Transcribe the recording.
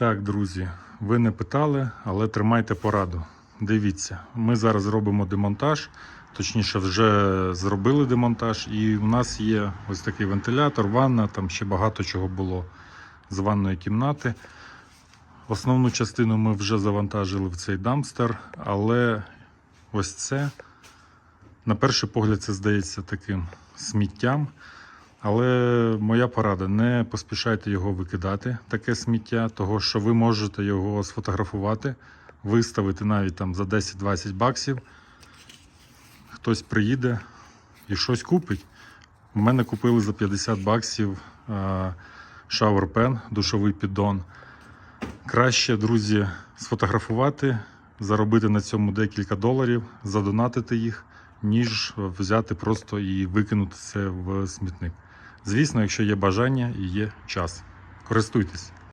Так, друзі, ви не питали, але тримайте пораду. Дивіться, ми зараз робимо демонтаж, точніше, вже зробили демонтаж, і у нас є ось такий вентилятор, ванна, там ще багато чого було з ванної кімнати. Основну частину ми вже завантажили в цей дамстер, але ось це, на перший погляд, це здається таким сміттям. Але моя порада: не поспішайте його викидати, таке сміття, того що ви можете його сфотографувати, виставити навіть там за 10-20 баксів. Хтось приїде і щось купить. У мене купили за 50 баксів шауерпен, душовий піддон. Краще, друзі, сфотографувати, заробити на цьому декілька доларів, задонатити їх, ніж взяти просто і викинути це в смітник. Звісно, якщо є бажання і є час. Користуйтесь.